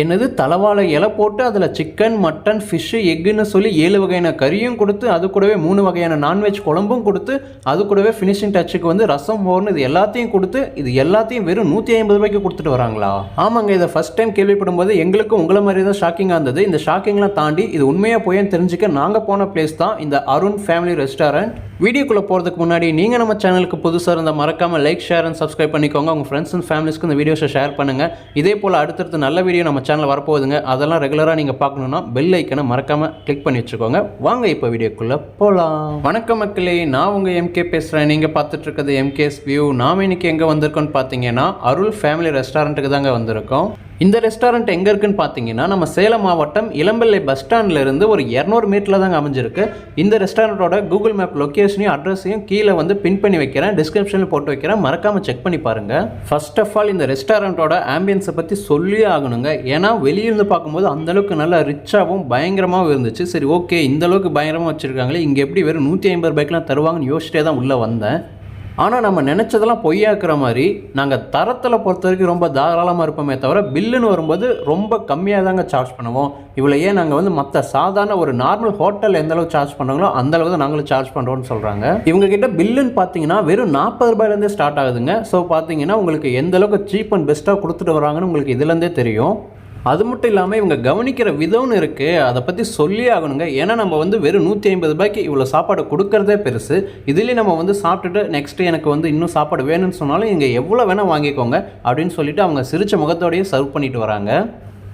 என்னது தலவாழை இலை போட்டு அதில் சிக்கன் மட்டன் ஃபிஷ்ஷு எக்குன்னு சொல்லி ஏழு வகையான கறியும் கொடுத்து அது கூடவே மூணு வகையான நான்வெஜ் குழம்பும் கொடுத்து அது கூடவே ஃபினிஷிங் டச்சுக்கு வந்து ரசம் மோர்னு இது எல்லாத்தையும் கொடுத்து இது எல்லாத்தையும் வெறும் நூற்றி ஐம்பது ரூபாய்க்கு கொடுத்துட்டு வராங்களா? ஆமாங்க இதை ஃபஸ்ட் டைம் கேள்விப்படும் போது எங்களுக்கும் உங்களை மாதிரி தான் ஷாக்கிங்காக இருந்தது. இந்த ஷாக்கிங்லாம் தாண்டி இது உண்மையாக போயேன்னு தெரிஞ்சுக்க நாங்கள் போன பிளேஸ் தான் இந்த அருண் ஃபேமிலி ரெஸ்டாரண்ட் வீடியோக்குள்ளே போகிறதுக்கு முன்னாடி நீங்கள் நம்ம சேனலுக்கு புதுசாக இருந்தால் மறக்காமல் லைக் ஷேர் அண்ட் சப்ஸ்கிரைப் பண்ணிக்கோங்க. உங்கள் ஃப்ரெண்ட்ஸ் அண்ட் ஃபேமிலிஸ்க்கு இந்த வீடியோஸை ஷேர் பண்ணுங்கள் இதே போல் அடுத்தடுத்து நல்ல வீடியோ நம்ம சேனல் வரப்போகுதுங்க. அதெல்லாம் ரெகுலராக நீங்கள் பார்க்கணுன்னா பெல் ஐக்கனை மறக்காமல் கிளிக் பண்ணி வச்சுக்கோங்க. வாங்க இப்போ வீடியோக்குள்ளே போகலாம் வணக்கம் மக்களே நான் உங்கள் எம்கே பேசுகிறேன் நீங்கள் பார்த்துட்ருக்கிறது எம்கேஸ் வியூ நாம் இன்னைக்கு எங்கே வந்திருக்கோன்னு பார்த்தீங்கன்னா அருள் ஃபேமிலி ரெஸ்டாரண்ட்டுக்கு தாங்க வந்திருக்கோம். இந்த ரெஸ்டாரண்ட் எங்கே இருக்குன்னு பார்த்தீங்கன்னா நம்ம சேலம் மாவட்டம் இளம்பிள்ளை பஸ் ஸ்டாண்ட்லேருந்து ஒரு இரநூறு மீட்டரில் தாங்க அமைஞ்சிருக்கு. இந்த ரெஸ்டாரண்ட்டோட கூகுள் மேப் லொக்கேஷனையும் அட்ரஸையும் கீழே வந்து பின் பண்ணி வைக்கிறேன். டிஸ்கிரிப்ஷனில் போட்டு வைக்கிறேன். மறக்காமல் செக் பண்ணி பாருங்கள் ஃபர்ஸ்ட் ஆஃப் ஆல் இந்த ரெஸ்டாரண்ட்டோட ஆம்பியன்ஸை பற்றி சொல்லியே ஆகணுங்க. ஏன்னா வெளியிருந்து பார்க்கும்போது அந்தளவுக்கு நல்லா ரிச்சாகவும் பயங்கரமாகவும் இருந்துச்சு. சரி ஓகே இந்த அளவுக்கு பயங்கரமாக வச்சுருக்காங்களே. இங்கே எப்படி வெறும் நூற்றி ஐம்பது ரூபாய்க்குலாம் தருவாங்கன்னு யோசிச்சிட்டே தான் உள்ளே வந்தேன். ஆனால் நம்ம நினச்சதெல்லாம் பொய்யாக்குற மாதிரி நாங்கள் தரத்தில் பொறுத்த வரைக்கும் ரொம்ப தாராளமாக இருப்போமே தவிர பில்லுன்னு வரும்போது ரொம்ப கம்மியாக தாங்க சார்ஜ் பண்ணுவோம். இவ்வளோ ஏன் நாங்கள் வந்து மற்ற சாதாரண ஒரு நார்மல் ஹோட்டல் எந்த அளவுக்கு சார்ஜ் பண்ணுறாங்களோ அந்த அளவு தான் நாங்களும் சார்ஜ் பண்ணுறோம்னு சொல்கிறாங்க இவங்க கிட்ட பில்லுன்னு பார்த்தீங்கன்னா வெறும் நாற்பது ரூபாயிலேருந்தே ஸ்டார்ட் ஆகுதுங்க. ஸோ பார்த்தீங்கன்னா உங்களுக்கு எந்த அளவுக்கு சீப் அண்ட் பெஸ்ட்டாக கொடுத்துட்டு வராங்கன்னு உங்களுக்கு இதுலேருந்தே தெரியும். அது மட்டும் இல்லாமல் இவங்க கவனிக்கிற விதம்னு இருக்குது அதை பற்றி சொல்லி ஆகணுங்க. ஏன்னா நம்ம வந்து வெறும் நூற்றி ஐம்பது ரூபாய்க்கு இவ்வளோ சாப்பாடு கொடுக்கறதே பெருசு. இதுலேயும் நம்ம வந்து சாப்பிட்டுட்டு நெக்ஸ்ட்டு எனக்கு வந்து இன்னும் சாப்பாடு வேணும்னு சொன்னாலும் இங்கே எவ்வளோ வேணால் வாங்கிக்கோங்க அப்படின்னு சொல்லிட்டு அவங்க சிரித்த முகத்தோடையே சர்வ் பண்ணிட்டு வராங்க.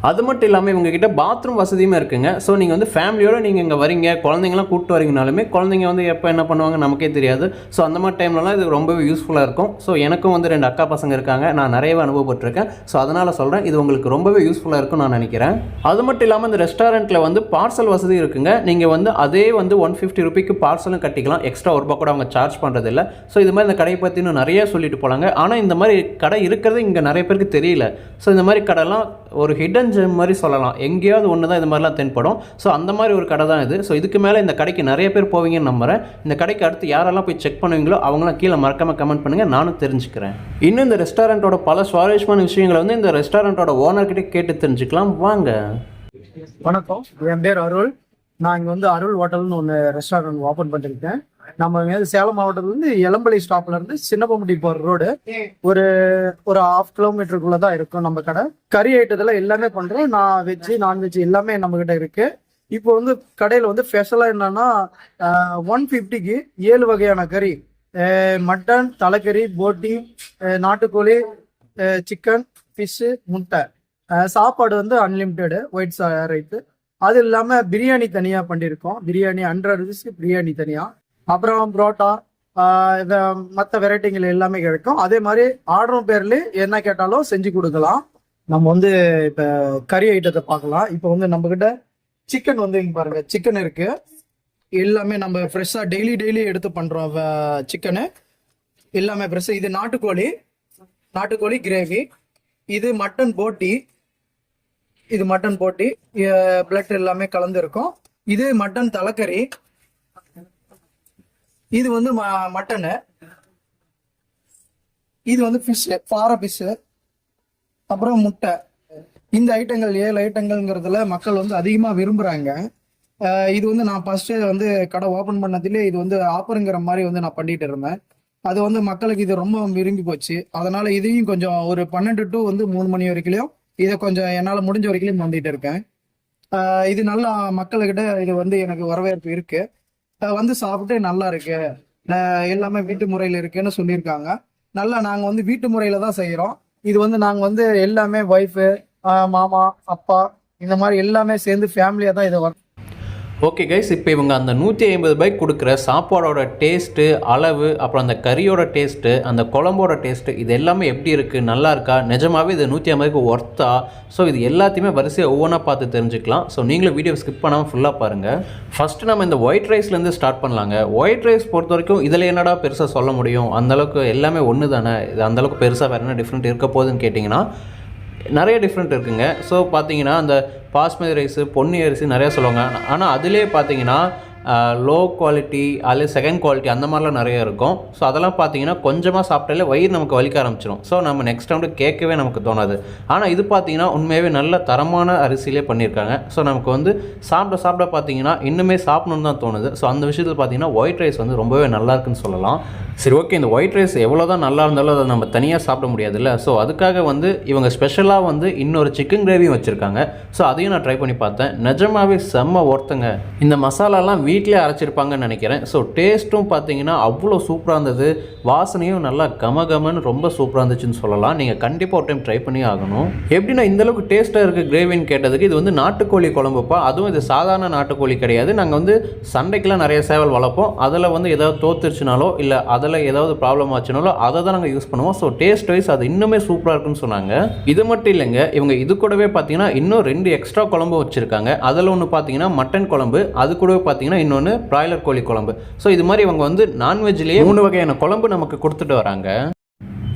அது மட்டும் இல்லாமல் இவங்ககிட்ட பாத்ரூம் வசதியுமே இருக்குங்க. ஸோ நீங்கள் வந்து ஃபேமிலியோடு நீங்கள் இங்கே வரீங்க. குழந்தைங்களாம் கூப்பிட்டு வரீங்கனாலுமே குழந்தைங்க வந்து எப்போ என்ன பண்ணுவாங்க நமக்கே தெரியாது. ஸோ அந்த மாதிரி டைம்லலாம் இது ரொம்பவே யூஸ்ஃபுல்லாக இருக்கும். ஸோ எனக்கும் வந்து ரெண்டு அக்கா பசங்க இருக்காங்க. நான் நிறையவே அனுபவப்பட்டிருக்கேன். ஸோ அதனால் சொல்கிறேன் இது உங்களுக்கு ரொம்பவே யூஸ்ஃபுல்லாக இருக்கும் நான் நினைக்கிறேன். அது மட்டும் இல்லாமல் இந்த ரெஸ்டாரண்ட்டில் வந்து பார்சல் வசதி இருக்குங்க. நீங்கள் வந்து அதே வந்து ஒன் ஃபிஃப்டி ருபிக்கு பார்சலும் கட்டிக்கலாம். எக்ஸ்ட்ரா ஒரு ரூபா கூட அவங்க சார்ஜ் பண்ணுறதில்ல ஸோ இது மாதிரி இந்த கடையை பற்றி இன்னும் நிறைய சொல்லிட்டு போகலாங்க ஆனால் இந்த மாதிரி கடை இருக்கிறது இங்கே நிறைய பேருக்கு தெரியல. ஸோ இந்த மாதிரி கடைலாம் ஒரு ஹிடன் ஜெம் மாதிரி சொல்லலாம். எங்கேயாவது ஒன்று தான் இது மாதிரிலாம் தென்படும். ஸோ அந்த மாதிரி ஒரு கடை தான் இது. ஸோ இதுக்கு மேலே இந்த கடைக்கு நிறைய பேர் போவீங்கன்னு நம்புகிறேன் இந்த கடைக்கு அடுத்து யாரெல்லாம் போய் செக் பண்ணுவீங்களோ அவங்களாம் கீழே மறக்காமல் கமெண்ட் பண்ணுங்கள் நானும் தெரிஞ்சுக்கிறேன். இன்னும் இந்த ரெஸ்டாரண்ட்டோட பல சுவாரஸ்யமான விஷயங்களை வந்து இந்த ரெஸ்டாரண்ட்டோட ஓனர்கிட்ட கேட்டு தெரிஞ்சுக்கலாம். வாங்க. வணக்கம். என் பேர் அருள். நான் இங்கே வந்து அருள் ஹோட்டல்னு ஒன்று ரெஸ்டாரண்ட் ஓப்பன் பண்ணியிருக்கேன் நம்ம இங்க சேலம் மாவட்டத்துலேருந்து எலம்பள்ளி ஸ்டாப்ல இருந்து சின்னப்பம்பட்டி போகிற ரோடு ஒரு ஒரு ஹாஃப் கிலோமீட்டருக்குள்ள தான் இருக்கும் நம்ம கடை. கறி ஐட்டத்துல எல்லாமே பண்ணுறோம் நான் வெஜ்ஜு நான்வெஜ் எல்லாமே நம்ம கிட்ட இருக்கு. இப்போ வந்து கடையில் வந்து ஸ்பெஷலாக என்னன்னா ஒன் ஃபிஃப்டிக்கு ஏழு வகையான கறி. மட்டன் தலைக்கறி போட்டி நாட்டுக்கோழி சிக்கன் ஃபிஷ்ஷு முட்டை. சாப்பாடு வந்து அன்லிமிட்டெடு ஒயிட் ரைட்டு அது இல்லாமல் பிரியாணி தனியாக பண்ணியிருக்கோம். பிரியாணி ஹண்ட்ரட் ருபீஸ்க்கு பிரியாணி தனியாக அப்புறம் புரோட்டா மற்ற வெரைட்டிகள் எல்லாமே கிடைக்கும். அதே மாதிரி ஆர்டரும் பேர்ல என்ன கேட்டாலும் செஞ்சு கொடுக்கலாம். நம்ம வந்து இப்போ கறி ஐட்டத்தை பார்க்கலாம். இப்போ வந்து நம்ம கிட்ட சிக்கன் வந்து இங்க பாருங்க சிக்கன் இருக்கு. எல்லாமே நம்ம ஃப்ரெஷ்ஷாக டெய்லி டெய்லி எடுத்து பண்றோம் சிக்கனு எல்லாமே ஃப்ரெஷ் இது நாட்டுக்கோழி நாட்டுக்கோழி கிரேவி இது மட்டன் போட்டி இது மட்டன் போட்டி பிளட் எல்லாமே கலந்து இருக்கும். இது மட்டன் தலைக்கறி இது வந்து ம- மட்டனு. இது வந்து ஃபிஷ் பாறை ஃபிஷ் அப்புறம் முட்டை. இந்த ஐட்டங்கள் ஏழு ஐட்டங்கள்ங்கிறதுல மக்கள் வந்து அதிகமாக விரும்புகிறாங்க இது வந்து நான் ஃபஸ்ட்டு வந்து கடை ஓப்பன் பண்ணதுலேயே இது வந்து ஆஃபருங்கிற மாதிரி வந்து நான் பண்ணிட்டு இருந்தேன். அது வந்து மக்களுக்கு இது ரொம்ப விரும்பி போச்சு. அதனால இதையும் கொஞ்சம் ஒரு பன்னெண்டு டு வந்து மூணு மணி வரைக்கும் இதை கொஞ்சம் என்னால் முடிஞ்ச வரைக்கும் வந்துட்டு இருக்கேன். இது நல்லா மக்கள்கிட்ட இது வந்து எனக்கு வரவேற்பு இருக்குது வந்து சாப்பிட்டு நல்லா இருக்கு. எல்லாமே வீட்டு முறையில் இருக்குன்னு சொல்லியிருக்காங்க. நல்லா நாங்கள் வந்து வீட்டு முறையில் தான் செய்கிறோம் இது வந்து நாங்கள் வந்து எல்லாமே ஒய்ஃபு மாமா அப்பா இந்த மாதிரி எல்லாமே சேர்ந்து ஃபேமிலியாக தான் இதை ஒர்க் ஓகே கைஸ் இப்போ இவங்க அந்த நூற்றி ஐம்பது ரூபாய்க்கு கொடுக்குற சாப்பாடோட டேஸ்ட்டு அளவு அப்புறம் அந்த கறியோட டேஸ்ட்டு அந்த குழம்போட டேஸ்ட்டு இது எல்லாமே எப்படி இருக்குது நல்லா இருக்கா? நிஜமாகவே இது நூற்றி ஐம்பதுக்கு ஒர்த்தா ஸோ இது எல்லாத்தையுமே வரிசையாக ஒவ்வொன்றா பார்த்து தெரிஞ்சுக்கலாம். ஸோ நீங்களும் வீடியோ ஸ்கிப் பண்ணாமல் ஃபுல்லாக பாருங்கள் ஃபஸ்ட்டு நம்ம இந்த ஒயிட் ரைஸ்லேருந்து ஸ்டார்ட் பண்ணலாங்க. ஒயிட் ரைஸ் பொறுத்த வரைக்கும் இதில் என்னடா பெருசாக சொல்ல முடியும்? அந்தளவுக்கு எல்லாமே ஒன்று தானே இது அந்தளவுக்கு பெருசாக வேறு என்ன டிஃப்ரெண்ட் இருக்க போகுதுன்னு கேட்டிங்கன்னா நிறைய டிஃப்ரெண்ட் இருக்குங்க. ஸோ பார்த்தீங்கன்னா அந்த பாஸ்மதி ரைஸு பொன்னி அரிசி நிறையா சொல்லுவாங்க. ஆனால் அதிலே பார்த்தீங்கன்னா லோ குவாலிட்டி அல்லது செகண்ட் குவாலிட்டி அந்த மாதிரிலாம் நிறைய இருக்கும். ஸோ அதெல்லாம் பார்த்தீங்கன்னா கொஞ்சமாக சாப்பிட்டாலே வயிறு நமக்கு வலிக்க ஆரம்பிச்சிடும் ஸோ நம்ம நெக்ஸ்ட் டைம் கேட்கவே நமக்கு தோணாது. ஆனால் இது பார்த்தீங்கன்னா உண்மையாகவே நல்ல தரமான அரிசியிலே பண்ணியிருக்காங்க. ஸோ நமக்கு வந்து சாப்பிட சாப்பிட பார்த்தீங்கன்னா இன்னுமே சாப்பிடணும்னு தான் தோணுது. ஸோ அந்த விஷயத்தில் பார்த்தீங்கன்னா ஒயிட் ரைஸ் வந்து ரொம்பவே நல்லா இருக்குன்னு சொல்லலாம். சரி ஓகே இந்த ஒயிட் ரைஸ் எவ்வளோ தான் நல்லா இருந்தாலும் அதை நம்ம தனியாக சாப்பிட முடியாதுல்ல. ஸோ அதுக்காக வந்து இவங்க ஸ்பெஷலாக வந்து இன்னொரு சிக்கன் கிரேவியும் வச்சுருக்காங்க. ஸோ அதையும் நான் ட்ரை பண்ணி பார்த்தேன். நிஜமாவே செம்ம ஒருத்தங்க இந்த மசாலாலாம் வீ வீட்டிலே அரைச்சிருப்பாங்கன்னு நினைக்கிறேன். ஸோ டேஸ்ட்டும் பார்த்தீங்கன்னா அவ்வளோ சூப்பராக இருந்தது. வாசனையும் நல்லா கம கமன்னு ரொம்ப சூப்பராக இருந்துச்சுன்னு சொல்லலாம். நீங்கள் கண்டிப்பாக ஒரு டைம் ட்ரை பண்ணி ஆகணும். எப்படின்னா இந்த அளவுக்கு டேஸ்ட்டாக இருக்குது கிரேவின்னு கேட்டதுக்கு இது வந்து நாட்டுக்கோழி குழம்புப்பா. அதுவும் இது சாதாரண நாட்டுக்கோழி கிடையாது. நாங்கள் வந்து சண்டைக்கெலாம் நிறைய சேவல் வளர்ப்போம். அதில் வந்து ஏதாவது தோத்துருச்சுனாலோ இல்லை அதில் ஏதாவது ப்ராப்ளம் ஆச்சுனாலோ அதை தான் நாங்கள் யூஸ் பண்ணுவோம். ஸோ டேஸ்ட் வைஸ் அது இன்னுமே சூப்பராக இருக்குன்னு சொன்னாங்க. இது மட்டும் இல்லைங்க இவங்க இது கூடவே பார்த்தீங்கன்னா இன்னும் ரெண்டு எக்ஸ்ட்ரா குழம்பு வச்சுருக்காங்க. அதில் ஒன்று பார்த்தீங்கன்னா மட்டன் குழம்பு. அது கூடவே பார்த்தீங்கன்னா இன்னொன்று பிராய்லர் கோழி குழம்பு. ஸோ இது மாதிரி இவங்க வந்து நான்வெஜ்லேயே மூணு வகையான குழம்பு நமக்கு கொடுத்துட்டு வராங்க.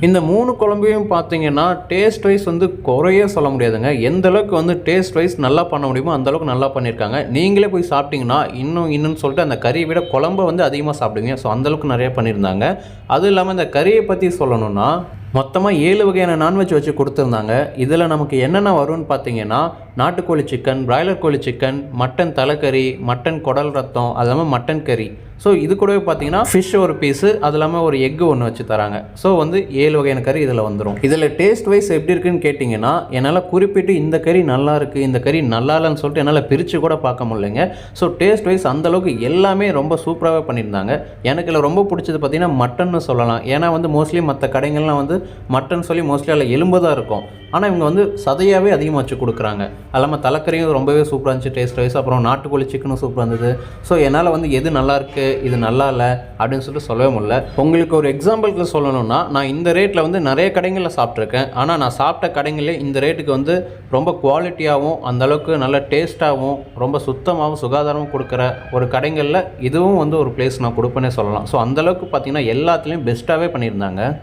இந்த மூணு குழம்பையும் பார்த்தீங்கன்னா டேஸ்ட் வைஸ் வந்து குறையே சொல்ல முடியாதுங்க. எந்த அளவுக்கு வந்து டேஸ்ட் வைஸ் நல்லா பண்ண முடியுமோ அந்த அளவுக்கு நல்லா பண்ணியிருக்காங்க. நீங்களே போய் சாப்பிட்டீங்கன்னா இன்னும் இன்னும் சொல்லிட்டு அந்த கறியை விட குழம்பை வந்து அதிகமாக சாப்பிடுவீங்க. ஸோ அந்தளவுக்கு நிறைய பண்ணியிருந்தாங்க. அதுவும் இல்லாமல் இந்த கறியை பற்றி சொல்லணும்னா மொத்தமாக ஏழு வகையான நான்வெஜ் வச்சு கொடுத்துருந்தாங்க. இதில் நமக்கு என்னென்ன வரும்னு பார்த்தீங்கன்னா நாட்டுக்கோழி சிக்கன் பிராய்லர் கோழி சிக்கன் மட்டன் தலைக்கறி மட்டன் குடல் ரத்தம் அது இல்லாமல் மட்டன் கறி ஸோ இது கூடவே பார்த்தீங்கன்னா ஃபிஷ் ஒரு பீஸு அது இல்லாமல் ஒரு எக்கு ஒன்று வச்சு தராங்க. ஸோ வந்து ஏழு வகையான கறி இதில் வந்துடும் இதில் டேஸ்ட் வைஸ் எப்படி இருக்குன்னு கேட்டிங்கன்னா என்னால் குறிப்பிட்டு இந்த கறி நல்லா இருக்குது இந்த கறி நல்லா இல்லைன்னு சொல்லிட்டு என்னால் பிரித்து கூட பார்க்க முடியலைங்க. ஸோ டேஸ்ட் வைஸ் அந்தளவுக்கு எல்லாமே ரொம்ப சூப்பராகவே பண்ணியிருந்தாங்க. எனக்கு இதில் ரொம்ப பிடிச்சது பார்த்தீங்கன்னா மட்டன்னு சொல்லலாம். ஏன்னா வந்து மோஸ்ட்லி மற்ற கடைகள்லாம் வந்து மட்டன் சொல்லி மோஸ்ட்லி அதில் எலும்பு தான் இருக்கும். ஆனால் இவங்க வந்து சதையாகவே அதிகமாக வச்சு கொடுக்குறாங்க. அது இல்லாமல் தலைக்கறியும் ரொம்பவே சூப்பராக இருந்துச்சு டேஸ்ட் வைஸ் அப்புறம் நாட்டுக்கோழி சிக்கனும் சூப்பராக இருந்தது. ஸோ என்னால் வந்து எது நல்லா இருக்குது இது நல்லா இல்லை அப்படின்னு சொல்லிட்டு சொல்லவே முடியல. உங்களுக்கு ஒரு எக்ஸாம்பிளுக்கு சொல்லணும்னா நான் இந்த ரேட்டில் வந்து நிறைய கடைகளில் சாப்பிட்ருக்கேன் ஆனால் நான் சாப்பிட்ட கடைங்களே இந்த ரேட்டுக்கு வந்து ரொம்ப குவாலிட்டியாகவும் அந்த அளவுக்கு நல்ல டேஸ்ட்டாகவும் ரொம்ப சுத்தமாகவும் சுகாதாரமும் கொடுக்குற ஒரு கடைகளில் இதுவும் வந்து ஒரு பிளேஸ் நான் கொடுப்பேனே சொல்லலாம். ஸோ அந்தளவுக்கு பார்த்தீங்கன்னா எல்லாத்துலேயும் பெஸ்ட்டாகவே பண்ணியிருந்தாங்க.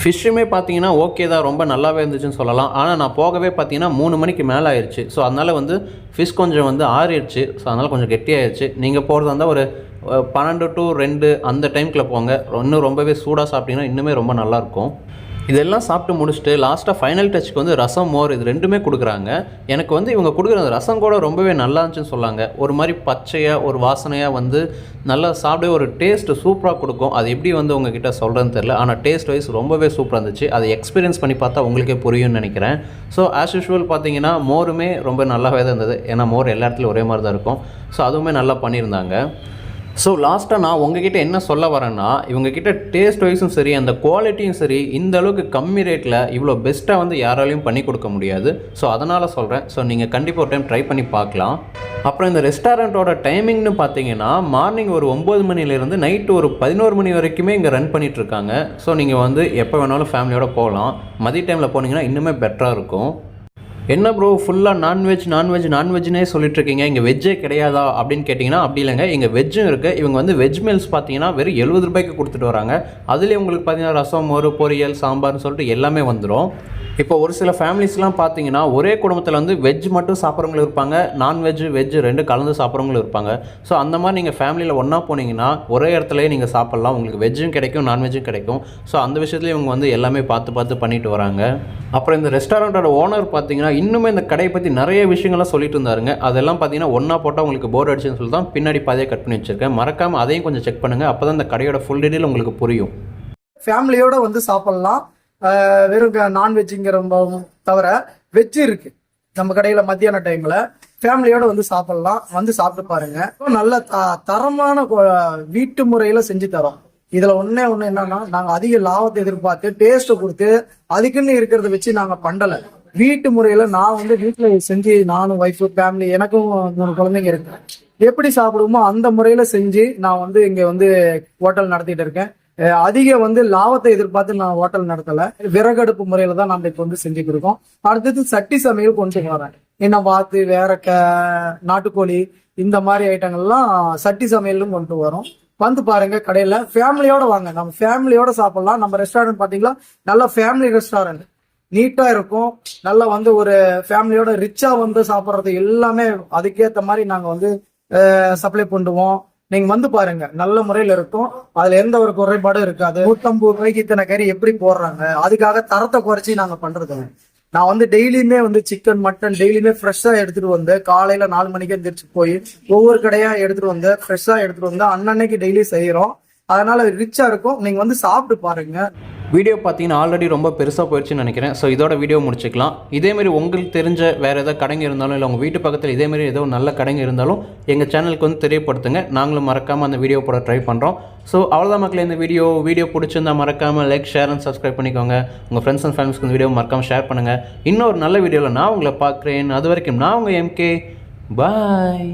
ஃபிஷ்ஷுமே பார்த்தீங்கன்னா ஓகே தான் ரொம்ப நல்லாவே இருந்துச்சுன்னு சொல்லலாம். ஆனால் நான் போகவே பார்த்தீங்கன்னா மூணு மணிக்கு மேலே ஆயிடுச்சு ஸோ அதனால் வந்து ஃபிஷ் கொஞ்சம் வந்து ஆறிடுச்சு. ஸோ அதனால் கொஞ்சம் கெட்டியாயிருச்சு. நீங்கள் போகிறதா இருந்தால் ஒரு பன்னெண்டு டு ரெண்டு அந்த டைம்குள்ளே போங்க. இன்னும் ரொம்பவே சூடாக சாப்பிட்டீங்கன்னா இன்னுமே ரொம்ப நல்லாயிருக்கும் இதெல்லாம் சாப்பிட்டு முடிச்சுட்டு லாஸ்ட்டாக ஃபைனல் டச்சுக்கு வந்து ரசம் மோர் இது ரெண்டுமே கொடுக்குறாங்க. எனக்கு வந்து இவங்க கொடுக்குற அந்த ரசம் கூட ரொம்பவே நல்லா இருந்துச்சுன்னு சொல்லாங்க. ஒரு மாதிரி பச்சையாக ஒரு வாசனையாக வந்து நல்லா சாப்பிடவே ஒரு டேஸ்ட்டு சூப்பராக கொடுக்கும். அது எப்படி வந்து உங்ககிட்ட சொல்கிறேன்னு தெரில ஆனால் டேஸ்ட் வைஸ் ரொம்பவே சூப்பராக இருந்துச்சு. அதை எக்ஸ்பீரியன்ஸ் பண்ணி பார்த்தா உங்களுக்கே புரியும்னு நினைக்கிறேன். ஸோ ஆஸ் யூஷுவல் பார்த்தீங்கன்னா மோருமே ரொம்ப நல்லாவே தான் இருந்தது. ஏன்னா மோர் எல்லா இடத்துலையும் ஒரே மாதிரி தான் இருக்கும். ஸோ அதுவுமே நல்லா பண்ணியிருந்தாங்க. ஸோ லாஸ்ட்டாக நான் உங்ககிட்ட என்ன சொல்ல வரேன்னா இவங்ககிட்ட டேஸ்ட் வைஸும் சரி அந்த குவாலிட்டியும் சரி இந்த அளவுக்கு கம்மி ரேட்டில் இவ்வளோ பெஸ்ட்டாக வந்து யாராலையும் பண்ணி கொடுக்க முடியாது. ஸோ அதனால் சொல்கிறேன் ஸோ நீங்கள் கண்டிப்பாக ஒரு டைம் ட்ரை பண்ணி பார்க்கலாம். அப்புறம் இந்த ரெஸ்டாரண்ட்டோட டைமிங்னு பார்த்தீங்கன்னா மார்னிங் ஒரு ஒம்பது மணிலேருந்து நைட்டு ஒரு பதினோரு மணி வரைக்குமே இங்கே ரன் பண்ணிகிட்ருக்காங்க ஸோ நீங்கள் வந்து எப்போ வேணாலும் ஃபேமிலியோடு போகலாம். மதிய டைமில் போனீங்கன்னா இன்னுமே பெட்டராக இருக்கும். என்ன ப்ரோ ஃபுல்லாக நான்வெஜ் நான்வெஜ் நான்வெஜ்னே சொல்லிட்டு இருக்கீங்க இங்கே வெஜ்ஜே கிடையாதா அப்படின்னு கேட்டிங்கன்னா அப்படி இல்லைங்க. இங்கே வெஜ்ஜும் இருக்குது இவங்க வந்து வெஜ் மீல்ஸ் பார்த்தீங்கன்னா வெறும் எழுபது ரூபாய்க்கு கொடுத்துட்டு வராங்க. அதுலேயே உங்களுக்கு பார்த்தீங்கன்னா ரசம் மோர் பொரியல் சாம்பார்னு சொல்லிட்டு எல்லாமே வந்துடும் இப்போ ஒரு சில ஃபேமிலிஸ்லாம் பார்த்தீங்கன்னா ஒரே குடும்பத்தில் வந்து வெஜ் மட்டும் சாப்பிட்றவங்களும் இருப்பாங்க நான்வெஜ் வெஜ் ரெண்டு கலந்து சாப்பிட்றவங்களும் இருப்பாங்க. ஸோ அந்த மாதிரி நீங்கள் ஃபேமிலியில் ஒன்றா போனீங்கன்னா ஒரே இடத்துலயே நீங்கள் சாப்பிட்லாம். உங்களுக்கு வெஜ்ஜும் கிடைக்கும் நான்வெஜ்ஜும் கிடைக்கும். ஸோ அந்த விஷயத்துலேயும் இவங்க வந்து எல்லாமே பார்த்து பார்த்து பண்ணிட்டு வராங்க. அப்புறம் இந்த ரெஸ்டாரண்ட்டோட ஓனர் பார்த்தீங்கன்னா இன்னுமே இந்த கடையை பற்றி நிறைய விஷயங்கள்லாம் சொல்லிட்டு இருந்தாருங்க. அதெல்லாம் பார்த்தீங்கன்னா ஒன்றா போட்டால் உங்களுக்கு போர் அடிச்சுன்னு சொல்லி தான் பின்னாடி பாதையை கட் பண்ணி வச்சிருக்கேன். மறக்காமல் அதையும் கொஞ்சம் செக் பண்ணுங்கள் அப்போ தான் இந்த கடையோட ஃபுல் டீட்டெயில் உங்களுக்கு புரியும். ஃபேமிலியோடு வந்து சாப்பிட்லாம். வெறும் நான்வெஜ்ங்கிற தவிர வெஜ் இருக்கு. நம்ம கடையில மத்தியான டைம்ல ஃபேமிலியோட வந்து சாப்பிடலாம். வந்து சாப்பிட்டு பாருங்க. நல்ல த- தரமான வீட்டு முறையில செஞ்சு தரோம். இதுல ஒன்றே ஒண்ணு என்னன்னா நாங்க அதிக லாபத்தை எதிர்பார்த்து டேஸ்ட்டை கொடுத்து அதுக்குன்னு இருக்கிறத வச்சு நாங்க பண்ணல. வீட்டு முறையில நான் வந்து வீட்டுல செஞ்சு நானும் ஒய்ஃபு ஃபேமிலி எனக்கும் மூணு குழந்தைங்க இருக்கு. எப்படி சாப்பிடுவோமோ அந்த முறையில செஞ்சு நான் வந்து இங்க வந்து ஹோட்டல் நடத்திட்டு இருக்கேன். அதிக வந்து லாபத்தை எதிர்பார்த்து நான் ஹோட்டல் நடத்தல. விறகடுப்பு முறையில தான் நம்ம இப்போ வந்து செஞ்சு கொடுக்கோம் அடுத்தது சட்டி சமையல் கொண்டு வரேன். என்ன பார்த்து வேற க நாட்டுக்கோழி இந்த மாதிரி ஐட்டங்கள்லாம் சட்டி சமையலும் கொண்டு வரோம். வந்து பாருங்க கடையில ஃபேமிலியோட வாங்க. நம்ம ஃபேமிலியோட சாப்பிடலாம். நம்ம ரெஸ்டாரண்ட் பாத்தீங்களா? நல்ல ஃபேமிலி ரெஸ்டாரண்ட் நீட்டா இருக்கும். நல்லா வந்து ஒரு ஃபேமிலியோட ரிச்சா வந்து சாப்பிட்றது எல்லாமே அதுக்கேற்ற மாதிரி நாங்க வந்து சப்ளை பண்ணுவோம் நீங்க வந்து பாருங்க நல்ல முறையில இருக்கும். அதுல எந்த ஒரு குறைபாடும் இருக்காது. நூத்தம்பது ரூபாய்க்கு இத்தனை கறி எப்படி போடுறாங்க? அதுக்காக தரத்தை குறைச்சி நாங்க பண்றது நான் வந்து டெய்லியுமே வந்து சிக்கன் மட்டன் டெய்லியுமே ஃப்ரெஷ்ஷா எடுத்துட்டு வந்து காலையில நாலு மணிக்கு எந்திரிச்சு போய் ஒவ்வொரு கடையா எடுத்துட்டு வந்து ஃப்ரெஷ்ஷா எடுத்துட்டு வந்து அன்னன்னைக்கு டெய்லி செய்யறோம் அதனால ரிச்சா இருக்கும். நீங்க வந்து சாப்பிட்டு பாருங்க. வீடியோ பார்த்தீங்கன்னா ஆல்ரெடி ரொம்ப பெருசாக போயிடுச்சுன்னு நினைக்கிறேன். ஸோ இதோட வீடியோ முடிச்சுக்கலாம். இதேமாரி உங்களுக்கு தெரிஞ்ச வேறு ஏதாவது கடைங்க இருந்தாலும் இல்லை உங்கள் வீட்டு பக்கத்தில் இதேமாரி ஏதோ நல்ல கடைங்க இருந்தாலும் எங்கள் சேனலுக்கு வந்து தெரியப்படுத்துங்க. நாங்களும் மறக்காமல் அந்த வீடியோ போட ட்ரை பண்ணுறோம் ஸோ அவ்வளோதான் மக்களே இந்த வீடியோ வீடியோ பிடிச்சிருந்தா மறக்காமல் லைக் ஷேர் அண்ட் சப்ஸ்கிரைப் பண்ணிக்கோங்க. உங்கள் ஃப்ரெண்ட்ஸ் அண்ட் ஃபேமிலிஸ்க்கு இந்த வீடியோ மறக்காமல் ஷேர் பண்ணுங்கள் இன்னொரு நல்ல வீடியோவில் நான் உங்களை பார்க்குறேன். அது வரைக்கும் நான் உங்கள் எம்கே பாய்